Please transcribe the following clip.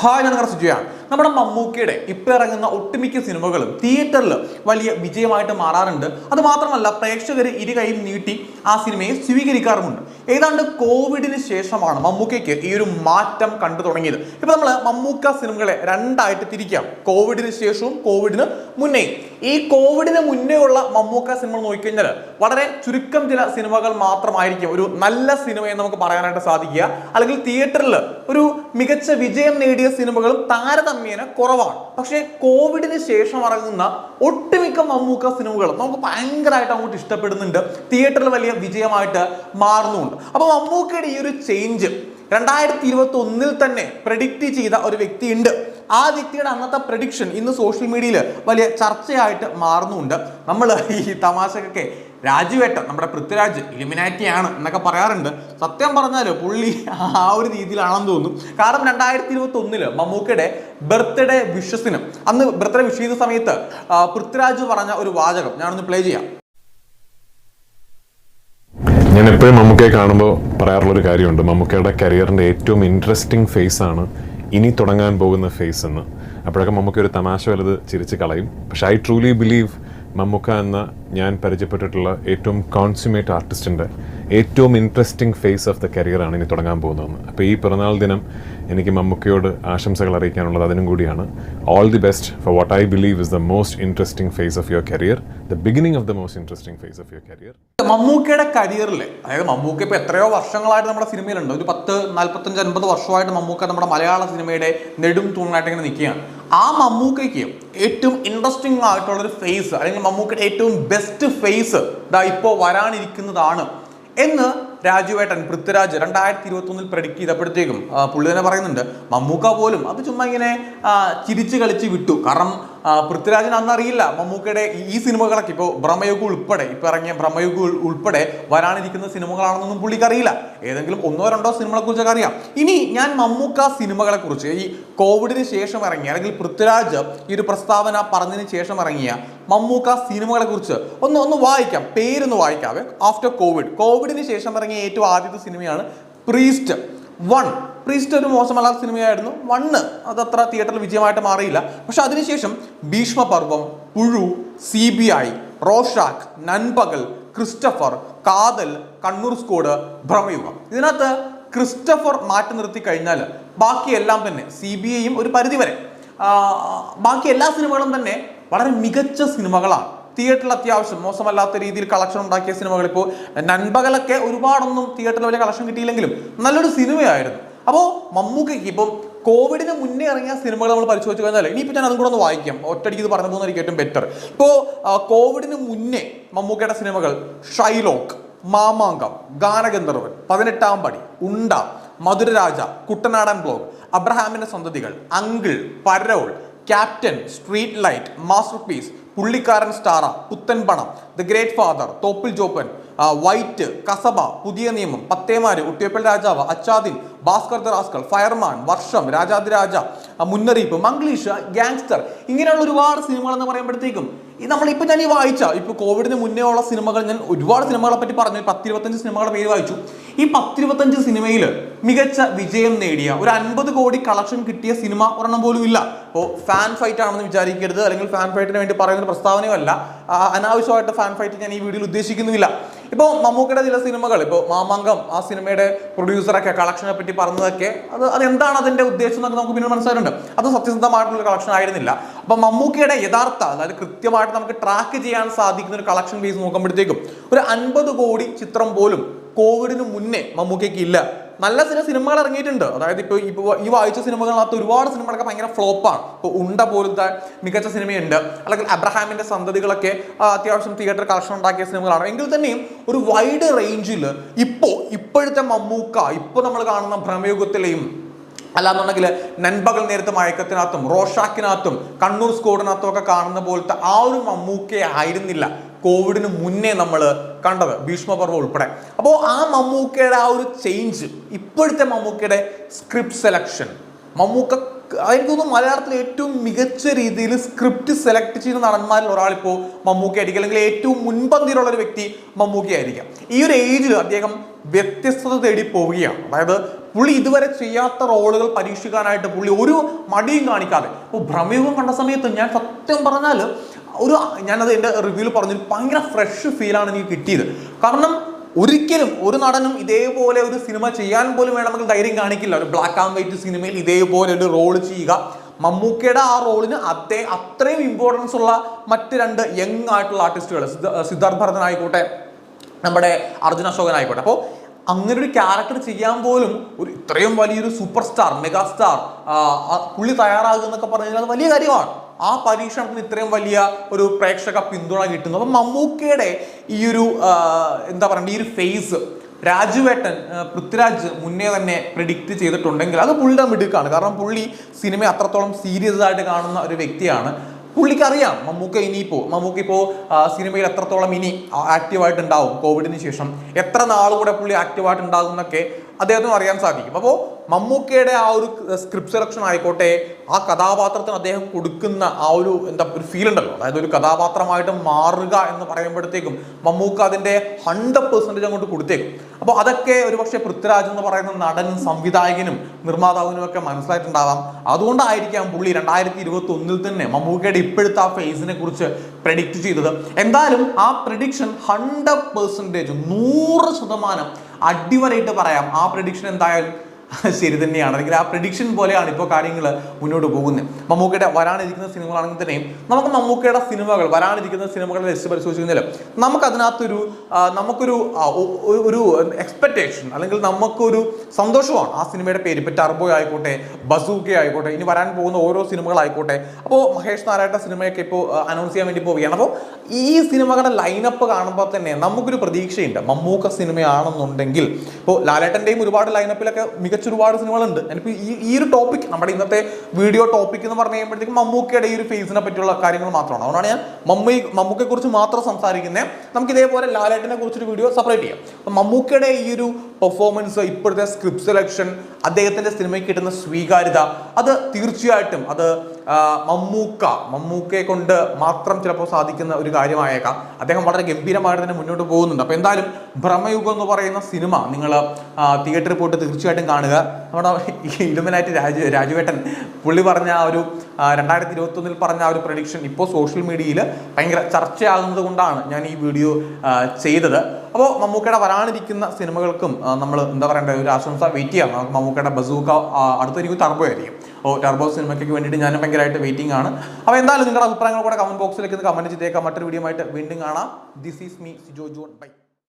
Hi നിങ്ങളുടെ സുജയാണ് നമ്മുടെ മമ്മൂക്കയുടെ ഇപ്പം ഇറങ്ങുന്ന ഒട്ടുമിക്ക സിനിമകളും തിയേറ്ററിൽ വലിയ വിജയമായിട്ട് മാറാറുണ്ട്. അത് മാത്രമല്ല പ്രേക്ഷകർ ഇരു കൈയും നീട്ടി ആ സിനിമയെ സ്വീകരിക്കാറുമുണ്ട്. ഏതാണ്ട് കോവിഡിന് ശേഷമാണ് മമ്മൂക്കയ്ക്ക് ഈ ഒരു മാറ്റം കണ്ടു തുടങ്ങിയത്. ഇപ്പം നമ്മൾ മമ്മൂക്ക സിനിമകളെ രണ്ടായിട്ട് തിരിക്കാം. കോവിഡിന് ശേഷവും കോവിഡിന് മുന്നേ. ഈ കോവിഡിന് മുന്നേ ഉള്ള മമ്മൂക്ക സിനിമ നോക്കിക്കഴിഞ്ഞാൽ വളരെ ചുരുക്കം ചില സിനിമകൾ മാത്രമായിരിക്കും ഒരു നല്ല സിനിമ എന്ന് നമുക്ക് പറയാനായിട്ട് സാധിക്കുക. അല്ലെങ്കിൽ തിയേറ്ററിൽ ഒരു മികച്ച വിജയം നേടിയ സിനിമകളും താരതമ്യേന കുറവാണ്. പക്ഷേ കോവിഡിന് ശേഷം ഇറങ്ങുന്ന ഒട്ടുമിക്ക മമ്മൂക്ക സിനിമകളും നമുക്ക് ഭയങ്കരമായിട്ട് അങ്ങോട്ട് ഇഷ്ടപ്പെടുന്നുണ്ട്. തിയേറ്ററിൽ വലിയ വിജയമായിട്ട് മാറുന്നുണ്ട്. അപ്പോൾ മമ്മൂക്കയുടെ ഈ ഒരു ചേഞ്ച് രണ്ടായിരത്തി ഇരുപത്തി ഒന്നിൽ തന്നെ പ്രഡിക്റ്റ് ചെയ്ത ഒരു വ്യക്തിയുണ്ട്. ആ വ്യക്തിയുടെ അന്നത്തെ പ്രഡിക്ഷൻ ഇന്ന് സോഷ്യൽ മീഡിയയിൽ വലിയ ചർച്ചയായിട്ട് മാറുന്നുണ്ട്. നമ്മൾ ഈ തമാശക്കൊക്കെ രാജുവേട്ടൻ നമ്മുടെ പൃഥ്വിരാജ് ഇലിമിനാറ്റി ആണ് എന്നൊക്കെ പറയാറുണ്ട്. സത്യം പറഞ്ഞാൽ പുള്ളി ആ ഒരു രീതിയിലാണെന്ന് തോന്നുന്നു. കാരണം രണ്ടായിരത്തി ഇരുപത്തി ഒന്നിൽ മമ്മൂക്കയുടെ ബർത്ത്ഡേ വിഷസിന് അന്ന് ബർത്ത്ഡേ വിഷ് ചെയ്ത സമയത്ത് പൃഥ്വിരാജ് പറഞ്ഞ ഒരു വാചകം ഞാനൊന്ന് പ്ലേ ചെയ്യാം. ഞാൻ എപ്പോഴും മമ്മൂക്കയെ കാണുമ്പോൾ പറയാറുള്ളൊരു കാര്യമുണ്ട്. മമ്മൂക്കയുടെ കരിയറിന്റെ ഏറ്റവും ഇൻട്രസ്റ്റിംഗ് ഫേസ് ആണ് ഇനി തുടങ്ങാൻ പോകുന്ന ഫേസ് എന്ന്. അപ്പോഴൊക്കെ മമ്മൂക്ക ഒരു തമാശ വലുത് ചിരിച്ച് കളയും. പക്ഷെ ഐ ട്രൂലി ബിലീവ് മമ്മൂക്ക എന്ന ഞാൻ പരിചയപ്പെട്ടിട്ടുള്ള ഏറ്റവും കോൺസുമേറ്റ് ആർട്ടിസ്റ്റിന്റെ ഏറ്റവും ഇൻട്രസ്റ്റിംഗ് ഫേസ് ഓഫ് ദ കരിയറാണ് ഇനി തുടങ്ങാൻ പോകുന്നതെന്ന് അപ്പോൾ ഈ പിറന്നാൾ ദിനം എനിക്ക് മമ്മൂക്കയോട് ആശംസകൾ അറിയിക്കാനുള്ളത് അതിനും കൂടിയാണ്. All the best for what I believe is the most interesting phase of your career the beginning of the most interesting phase of your career മമ്മൂക്കയുടെ കരിയറിൽ അതായത് മമ്മൂക്ക ഇപ്പോൾ എത്രയോ വർഷങ്ങളായിട്ട് നമ്മുടെ സിനിമയിലുണ്ട്. ഒരു പത്ത് നാൽപ്പത്തഞ്ച് അൻപത് വർഷമായിട്ട് മമ്മൂക്ക നമ്മുടെ മലയാള സിനിമയുടെ നെടും തൂണായിട്ട് ഇങ്ങനെ നിൽക്കുകയാണ്. ആ മമ്മൂക്കയ്ക്ക് ഏറ്റവും ഇൻട്രസ്റ്റിംഗ് ആയിട്ടുള്ള ഒരു ഫേസ് അല്ലെങ്കിൽ മമ്മൂക്കയുടെ ഏറ്റവും ബെസ്റ്റ് ഫേസ് ദാ ഇപ്പോൾ വരാനിരിക്കുന്നതാണ് എന്ന് രാജുവേട്ടൻ പൃഥ്വിരാജ് രണ്ടായിരത്തി ഇരുപത്തി ഒന്നിൽ പ്രഡിക്റ്റ് ചെയ്തപ്പോഴത്തേക്കും പുള്ളി തന്നെ പറയുന്നുണ്ട് മമ്മൂക്ക പോലും അത് ചുമ്മാ ഇങ്ങനെ ചിരിച്ചു കളിച്ച് വിട്ടു. കാരണം പൃഥ്വിരാജിന് അന്നറിയില്ല. മമ്മൂക്കയുടെ ഈ- സിനിമകളൊക്കെ ഇപ്പോൾ ഭ്രമയുഗ് ഉൾപ്പെടെ ഇപ്പം ഇറങ്ങിയ ഭ്രമയുഗ് ഉൾപ്പെടെ വരാനിരിക്കുന്ന സിനിമകളാണെന്നൊന്നും പുള്ളിക്ക് അറിയില്ല ഏതെങ്കിലും ഒന്നോ രണ്ടോ സിനിമകളെ കുറിച്ചൊക്കെ അറിയാം. ഇനി ഞാൻ മമ്മൂക്ക സിനിമകളെ കുറിച്ച് ഈ കോവിഡിന് ശേഷം ഇറങ്ങിയ അല്ലെങ്കിൽ പൃഥ്വിരാജ് ഈ ഒരു പ്രസ്താവന പറഞ്ഞതിന് ശേഷം ഇറങ്ങിയ മമ്മൂക്ക സിനിമകളെ കുറിച്ച് ഒന്ന് ഒന്ന് വായിക്കാം. പേരൊന്ന് വായിക്കാവേ ആഫ്റ്റർ കോവിഡ്. കോവിഡിന് ശേഷം ഇറങ്ങിയ ഏറ്റവും ആദ്യത്തെ സിനിമയാണ് പ്രീസ്റ്റ്. വൺ. പ്രീസ്റ്റ് ഒരു മോശമല്ലാത്ത സിനിമയായിരുന്നു. വണ്ണ്. അതത്ര തിയേറ്ററിൽ വിജയമായിട്ട് മാറിയില്ല. പക്ഷെ അതിനുശേഷം Bheeshmaparvam Puzhu C B I Rorschach Nanpakal Christopher Kaathal Kannur squad Bramayugam. ഇതിനകത്ത് ക്രിസ്റ്റഫർ മാറ്റി നിർത്തി കഴിഞ്ഞാൽ ബാക്കിയെല്ലാം തന്നെ സി ബി ഐയും ഒരു പരിധിവരെ. ബാക്കി എല്ലാ സിനിമകളും തന്നെ വളരെ മികച്ച സിനിമകളാണ്. തിയേറ്ററിൽ അത്യാവശ്യം മോശമല്ലാത്ത രീതിയിൽ കളക്ഷൻ ഉണ്ടാക്കിയ സിനിമകൾ ഇപ്പോൾ നൻപകലൊക്കെ ഒരുപാടൊന്നും തിയേറ്ററിൽ വലിയ കളക്ഷൻ കിട്ടിയില്ലെങ്കിലും നല്ലൊരു സിനിമയായിരുന്നു. അപ്പോൾ മമ്മൂക്കയ്ക്ക് ഇപ്പം കോവിഡിന് മുന്നേ ഇറങ്ങിയ സിനിമകൾ നമ്മൾ പരിശോധിച്ച് കഴിഞ്ഞാൽ ഇനിയിപ്പോൾ ഞാൻ അതും കൂടെ ഒന്ന് വായിക്കാം. ഒറ്റടിക്ക് ഇത് പറഞ്ഞു പോകുന്നതായിരിക്കും ഏറ്റവും ബെറ്റർ ഇപ്പോൾ കോവിഡിന് മുന്നേ മമ്മൂക്കയുടെ സിനിമകൾ ഷൈലോക്ക് മാമാങ്കം ഗാനഗന്ധർവൻ പതിനെട്ടാം പടി ഉണ്ട മധുരരാജ കുട്ടനാടൻ ബ്ലോഗ് അബ്രഹാമിന്റെ Santhathikal uncle parole captain street light masterpiece Pullikkaran Staraa Puthan Panam the great father Thoppil Joppan white Kasaba Puthiya Niyamam Pathemari ഉട്ടിയപ്പൽ Rajavu Acha Dhin Bhaskar the rascal fireman Varsham Rajadhiraja Munnariyippu Manglish gangster ഇങ്ങനെയുള്ള ഒരുപാട് സിനിമകൾ എന്ന് പറയുമ്പോഴത്തേക്കും ഈ നമ്മളിപ്പോൾ ഞാൻ ഈ വായിച്ച ഇപ്പോൾ കോവിഡിന് മുന്നേ ഉള്ള സിനിമകൾ ഞാൻ ഒരുപാട് സിനിമകളെ പറ്റി പറഞ്ഞു പത്തിരുപത്തഞ്ച് സിനിമകളുടെ പേര് വായിച്ചു. ഈ പത്തിരുപത്തഞ്ച് സിനിമയിൽ മികച്ച വിജയം നേടിയ ഒരു അൻപത് കോടി കളക്ഷൻ കിട്ടിയ സിനിമ ഒരെണ്ണം പോലും ഇല്ല. അപ്പോൾ ഫാൻ ഫൈറ്റ് ആണെന്ന് വിചാരിക്കരുത് അല്ലെങ്കിൽ ഫാൻ ഫൈറ്റിന് വേണ്ടി പറയുന്ന പ്രസ്താവനയുമല്ല. അനാവശ്യമായിട്ട് ഫാൻ ഫൈറ്റ് ഞാൻ ഈ വീഡിയോയിൽ ഉദ്ദേശിക്കുന്നുമില്ല. ഇപ്പോൾ മമ്മൂക്കയുടെ ചില സിനിമകൾ ഇപ്പോൾ മാമാങ്കം ആ സിനിമയുടെ പ്രൊഡ്യൂസറൊക്കെ കളക്ഷനെ പറ്റി പറഞ്ഞതൊക്കെ അത് അതെന്താണ് അതിന്റെ ഉദ്ദേശം എന്നൊക്കെ നമുക്ക് പിന്നീട് മനസ്സിലായിട്ടുണ്ട്. അത് സത്യസന്ധമായിട്ടുള്ള കളക്ഷൻ ആയിരുന്നില്ല. അപ്പോൾ മമ്മൂക്കയുടെ യഥാർത്ഥ അതായത് കൃത്യമായിട്ട് നമുക്ക് ട്രാക്ക് ചെയ്യാൻ സാധിക്കുന്ന ഒരു കളക്ഷൻ ബേസ് നോക്കുമ്പോഴത്തേക്കും ഒരു അൻപത് കോടി ചിത്രം പോലും കോവിഡിന് മുന്നേ മമ്മൂക്കയ്ക്ക് ഇല്ല നല്ല ചില സിനിമകൾ ഇറങ്ങിയിട്ടുണ്ട്. അതായത് ഇപ്പോൾ ഇപ്പോൾ ഈ വായിച്ച സിനിമകളിനകത്ത് ഒരുപാട് സിനിമകളൊക്കെ ഭയങ്കര ഫ്ലോപ്പാണ് ഇപ്പോൾ ഉണ്ട പോലത്തെ മികച്ച സിനിമയുണ്ട്. അല്ലെങ്കിൽ അബ്രഹാമിന്റെ സന്തതികളൊക്കെ അത്യാവശ്യം തിയേറ്റർ കളക്ഷൻ ഉണ്ടാക്കിയ സിനിമകളാണ്. എങ്കിൽ തന്നെയും ഒരു വൈഡ് റേഞ്ചിൽ ഇപ്പോൾ ഇപ്പോഴത്തെ മമ്മൂക്ക ഇപ്പോൾ നമ്മൾ കാണുന്ന ഭ്രമയുഗത്തിലെയും അല്ലാന്നുണ്ടെങ്കിൽ നൻപകൽ നേരത്തെ മയക്കത്തിനകത്തും റോഷാക്കിനകത്തും കണ്ണൂർ സ്കോഡിനകത്തും ഒക്കെ കാണുന്ന പോലത്തെ ആ ഒരു മമ്മൂക്കയായിരുന്നില്ല. കോവിഡിന് മുന്നേ നമ്മൾ കണ്ടത് ഭീഷ്മപർവം ഉൾപ്പെടെ. അപ്പോൾ ആ മമ്മൂക്കയുടെ ആ ഒരു ചേഞ്ച് ഇപ്പോഴത്തെ മമ്മൂക്കയുടെ സ്ക്രിപ്റ്റ് സെലക്ഷൻ മമ്മൂക്ക എനിക്ക് തോന്നുന്നു മലയാളത്തിൽ ഏറ്റവും മികച്ച രീതിയിൽ സ്ക്രിപ്റ്റ് സെലക്ട് ചെയ്യുന്ന നടന്മാരിൽ ഒരാളിപ്പോൾ മമ്മൂക്കയായിരിക്കും. അല്ലെങ്കിൽ ഏറ്റവും മുൻപന്തിയിലുള്ള ഒരു വ്യക്തി മമ്മൂക്കയായിരിക്കാം. ഈ ഒരു ഏജിൽ അദ്ദേഹം വ്യത്യസ്തത തേടി പോവുകയാണ്. അതായത് പുള്ളി ഇതുവരെ ചെയ്യാത്ത റോളുകൾ പരീക്ഷിക്കാനായിട്ട് പുള്ളി ഒരു മടിയും കാണിക്കാതെ. ഇപ്പോൾ ഭ്രമയുഗം കണ്ട സമയത്ത് ഞാൻ സത്യം പറഞ്ഞാൽ ഒരു ഞാനത് എന്റെ റിവ്യൂവിൽ പറഞ്ഞൊരു ഭയങ്കര ഫ്രഷ് ഫീലാണ് എനിക്ക് കിട്ടിയത്. കാരണം ഒരിക്കലും ഒരു നടനും ഇതേപോലെ ഒരു സിനിമ ചെയ്യാൻ പോലും വേണമെങ്കിൽ ധൈര്യം കാണിക്കില്ല. ഒരു ബ്ലാക്ക് ആൻഡ് വൈറ്റ് സിനിമയിൽ ഇതേപോലെ ഒരു റോൾ ചെയ്യുക. മമ്മൂക്കയുടെ ആ റോളിന് അതേ അത്രയും ഇമ്പോർട്ടൻസ് ഉള്ള മറ്റ് രണ്ട് യങ് ആയിട്ടുള്ള ആർട്ടിസ്റ്റുകൾ സിദ്ധാർത്ഥ് ഭരതൻ ആയിക്കോട്ടെ നമ്മുടെ അർജുന അശോകൻ ആയിക്കോട്ടെ. അപ്പോൾ അങ്ങനെ ഒരു ക്യാരക്ടർ ചെയ്യാൻ പോലും ഒരു ഇത്രയും വലിയൊരു സൂപ്പർ സ്റ്റാർ മെഗാ സ്റ്റാർ പുള്ളി തയ്യാറാകുക എന്നൊക്കെ പറഞ്ഞു കഴിഞ്ഞാൽ അത് വലിയ കാര്യമാണ്. ആ പരീക്ഷണത്തിന് ഇത്രയും വലിയ ഒരു പ്രേക്ഷക പിന്തുണ കിട്ടുന്നു. അപ്പം മമ്മൂക്കയുടെ ഈ ഒരു എന്താ പറയുക ഈ ഒരു ഫേസ് രാജുവേട്ടൻ പൃഥ്വിരാജ് മുന്നേ തന്നെ പ്രിഡിക്റ്റ് ചെയ്തിട്ടുണ്ടെങ്കിൽ അത് പുള്ളിയുടെ മിടുക്കാണ്. കാരണം പുള്ളി സിനിമ അത്രത്തോളം സീരിയസ് ആയിട്ട് കാണുന്ന ഒരു വ്യക്തിയാണ്. പുള്ളിക്ക് അറിയാം മമ്മൂക്ക ഇനിയിപ്പോൾ മമ്മൂക്ക ഇപ്പോൾ സിനിമയിൽ എത്രത്തോളം ഇനി ആക്റ്റീവായിട്ട് ഉണ്ടാവും കോവിഡിന് ശേഷം. എത്ര നാളുകൂടെ പുള്ളി ആക്റ്റീവായിട്ട് ഉണ്ടാകും എന്നൊക്കെ അദ്ദേഹത്തിന് അറിയാൻ സാധിക്കും. അപ്പോൾ മമ്മൂക്കയുടെ ആ ഒരു സ്ക്രിപ്റ്റ് സെലക്ഷൻ ആയിക്കോട്ടെ ആ കഥാപാത്രത്തിന് അദ്ദേഹം കൊടുക്കുന്ന ആ ഒരു എന്താ ഒരു ഫീൽ ഉണ്ടല്ലോ. അതായത് ഒരു കഥാപാത്രമായിട്ട് മാറുക എന്ന് പറയുമ്പോഴത്തേക്കും മമ്മൂക്ക അതിന്റെ ഹൺഡ്രഡ് പെർസെന്റേജ് അങ്ങോട്ട് കൊടുത്തേക്കും. അപ്പോൾ അതൊക്കെ ഒരുപക്ഷെ പൃഥ്വിരാജ് എന്ന് പറയുന്ന നടനും സംവിധായകനും നിർമ്മാതാവിനും ഒക്കെ മനസ്സിലായിട്ടുണ്ടാവാം. അതുകൊണ്ടായിരിക്കാം പുള്ളി രണ്ടായിരത്തി ഇരുപത്തി ഒന്നിൽ തന്നെ മമ്മൂക്കയുടെ ഇപ്പോഴത്തെ ആ ഫേസിനെ കുറിച്ച് പ്രഡിക്റ്റ് ചെയ്തത്. എന്തായാലും ആ പ്രഡിക്ഷൻ ഹൺഡ്രഡ് പെർസെന്റേജ് നൂറ് ശതമാനം അടിവരയിട്ട് പറയാം. ആ പ്രഡിക്ഷൻ എന്തായാലും ശരി തന്നെയാണ്. അല്ലെങ്കിൽ ആ പ്രഡിക്ഷൻ പോലെയാണ് ഇപ്പോൾ കാര്യങ്ങൾ മുന്നോട്ട് പോകുന്നത്. മമ്മൂക്കയുടെ വരാനിരിക്കുന്ന സിനിമകളാണെങ്കിൽ തന്നെയും നമുക്ക് മമ്മൂക്കയുടെ സിനിമകൾ വരാനിരിക്കുന്ന സിനിമകളുടെ ലിസ്റ്റ് പരിശോധിച്ച് കഴിഞ്ഞാൽ നമുക്ക് അതിനകത്തൊരു നമുക്കൊരു ഒരു എക്സ്പെക്റ്റേഷൻ അല്ലെങ്കിൽ നമുക്കൊരു സന്തോഷമാണ് ആ സിനിമയുടെ പേര്. ഇപ്പോൾ ടർബോ ആയിക്കോട്ടെ ബസൂക്ക ആയിക്കോട്ടെ ഇനി വരാൻ പോകുന്ന ഓരോ സിനിമകളായിക്കോട്ടെ. അപ്പോൾ മഹേഷ് നാരായണ സിനിമയൊക്കെ ഇപ്പോൾ അനൗൺസ് ചെയ്യാൻ വേണ്ടി പോവുകയാണ്. അപ്പോൾ ഈ സിനിമകളുടെ ലൈനപ്പ് കാണുമ്പോൾ തന്നെ നമുക്കൊരു പ്രതീക്ഷയുണ്ട്. മമ്മൂക്ക സിനിമയാണെന്നുണ്ടെങ്കിൽ. ഇപ്പോൾ ലാലേട്ടന്റെയും ഒരുപാട് ലൈനപ്പിലൊക്കെ മികച്ച ഒരുപാട് സിനിമകളുണ്ട്. ഞാനിപ്പോൾ ഈ ഈ ഒരു ടോപ്പിക് നമ്മുടെ ഇന്നത്തെ വീഡിയോ ടോപ്പിക് എന്ന് പറഞ്ഞു കഴിയുമ്പോഴത്തേക്കും മമ്മൂക്കയുടെ ഈ ഒരു ഫേസിനെ പറ്റിയുള്ള കാര്യങ്ങൾ മാത്രമാണ്. അതുകൊണ്ടാണ് ഞാൻ മമ്മി മമ്മൂക്കയെ കുറിച്ച് മാത്രം സംസാരിക്കുന്നത് നമുക്ക് ഇതേപോലെ ലാലേട്ടിനെ കുറിച്ചൊരു വീഡിയോ സെപ്പറേറ്റ് ചെയ്യാം. അപ്പം മമ്മൂക്കയുടെ ഈ ഒരു പെർഫോമൻസ് ഇപ്പോഴത്തെ സ്ക്രിപ്റ്റ് സെലക്ഷൻ അദ്ദേഹത്തിന്റെ സിനിമയ്ക്ക് കിട്ടുന്ന സ്വീകാര്യത അത് തീർച്ചയായിട്ടും അത് മമ്മൂക്ക മമ്മൂക്കയെ കൊണ്ട് മാത്രം ചിലപ്പോൾ സാധിക്കുന്ന ഒരു കാര്യമായേക്കാം. അദ്ദേഹം വളരെ ഗംഭീരമായിട്ട് തന്നെ മുന്നോട്ട് പോകുന്നുണ്ട്. അപ്പോൾ എന്തായാലും ഭ്രമയുഗം എന്ന് പറയുന്ന സിനിമ നിങ്ങൾ തിയേറ്ററിൽ പോയിട്ട് തീർച്ചയായിട്ടും കാണുക. നമ്മുടെ ഇലുമിനായിട്ട് രാജു രാജുവേട്ടൻ പുള്ളി പറഞ്ഞ ആ ഒരു രണ്ടായിരത്തി ഇരുപത്തൊന്നിൽ പറഞ്ഞ ആ ഒരു പ്രഡിക്ഷൻ ഇപ്പോൾ സോഷ്യൽ മീഡിയയിൽ ഭയങ്കര ചർച്ചയാകുന്നത് കൊണ്ടാണ് ഞാൻ ഈ വീഡിയോ ചെയ്തത്. അപ്പോൾ മമ്മൂക്കയുടെ വരാനിരിക്കുന്ന സിനിമകൾക്കും നമ്മൾ എന്താ പറയണ്ടേ ഒരു ആശംസ വെയിറ്റ് ചെയ്യാം. നമുക്ക് മമ്മൂക്കയുടെ ബസൂക്ക അടുത്തൊരിക്കും ടർബോ ആയിരിക്കും ഓ ടർബോ സിനിമയ്ക്ക് വേണ്ടിയിട്ട് ഞാനും ഭയങ്കരമായിട്ട് വെയിറ്റിംഗ് ആണ്. അപ്പോൾ എന്തായാലും നിങ്ങളുടെ അഭിപ്രായങ്ങൾ കൂടെ കമന്റ് ബോക്സിലേക്ക് കമന്റ് ചെയ്തേക്കാം. മറ്റൊരു വീഡിയോ ആയിട്ട് വീണ്ടും കാണാം. This is me Sijo John bye